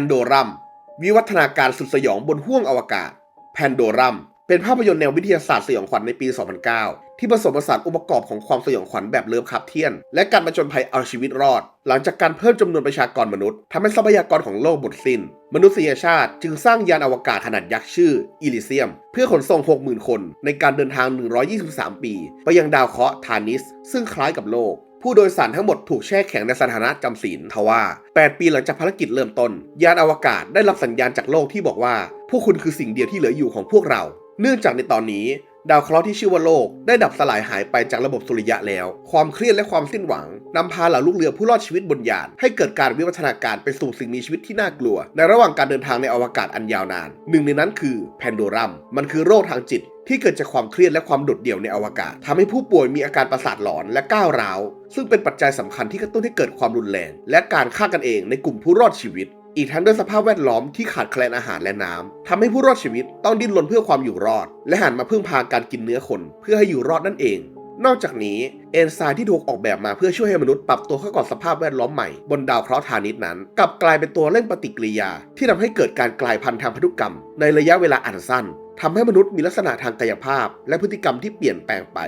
นโดรัม วิวัฒนาการสุดสยองบนห้วงอวกาศ แพนโดรัม เป็นภาพยนตร์แนววิทยาศาสตร์สยองขวัญในปี 2009 ที่ผสมผสานองค์ประกอบของความสยองขวัญแบบเลิฟคาบเทียน และการประจนภัยเอาชีวิตรอด หลังจากการเพิ่มจำนวนประชากรมนุษย์ทำให้ทรัพยากรของโลกหมดสิ้น มนุษยชาติจึงสร้างยานอวกาศขนาดยักษ์ชื่ออิลิเซียม เพื่อขนส่ง 60,000 คน ในการเดินทาง 123 ปี ไปยังดาวเคราะห์ทานิส ซึ่งคล้ายกับโลก ผู้โดยสารทั้งหมดถูกแช่แข็งในสถานะจำศีลทว่า 8 ปีหลังจากภารกิจเริ่มต้น ยานอวกาศได้รับสัญญาณจากโลกที่บอกว่า พวกคุณคือสิ่งเดียวที่เหลืออยู่ของพวกเรา เนื่องจากในตอนนี้ ดาวเคราะห์ที่ชื่อว่าโลกได้ดับสลายหายไปจากระบบสุริยะแล้ว ความเครียดและความสิ้นหวังนำพาเหล่าลูกเรือผู้รอดชีวิตบนยานให้เกิดการวิวัฒนาการไปสู่สิ่งมีชีวิตที่น่ากลัว ในระหว่างการเดินทางในอวกาศอันยาวนาน หนึ่งในนั้นคือแพนโดรัม มันคือโรคทางจิตที่เกิดจากความเครียดและความโดดเดี่ยวในอวกาศทำให้ผู้ป่วยมีอาการประสาทหลอนและก้าวร้าว ซึ่งเป็นปัจจัยสำคัญที่กระตุ้นให้เกิดความรุนแรง และการฆ่ากันเองในกลุ่มผู้รอดชีวิต อีกทั้งด้วยสภาพแวดล้อมที่ขาดแคลนอาหารและน้ำทำให้ผู้รอดชีวิตต้องดิ้นรนเพื่อความอยู่รอด และหันมาพึ่งพาการกินเนื้อคนเพื่อให้อยู่รอดนั่นเอง นอกจากนี้เอนไซม์ที่ถูกออกแบบมาเพื่อช่วยให้มนุษย์ปรับตัวเข้ากับสภาพแวดล้อมใหม่บนดาวเคราะห์ธานิสนั้นกลับกลายเป็นตัวเร่งปฏิกิริยา ที่ทำให้เกิดการกลายพันธุ์ทางพันธุกรรม ในระยะเวลาอันสั้นทำให้มนุษย์มีลักษณะทางกายภาพ และพฤติกรรมที่เปลี่ยนแปลงไป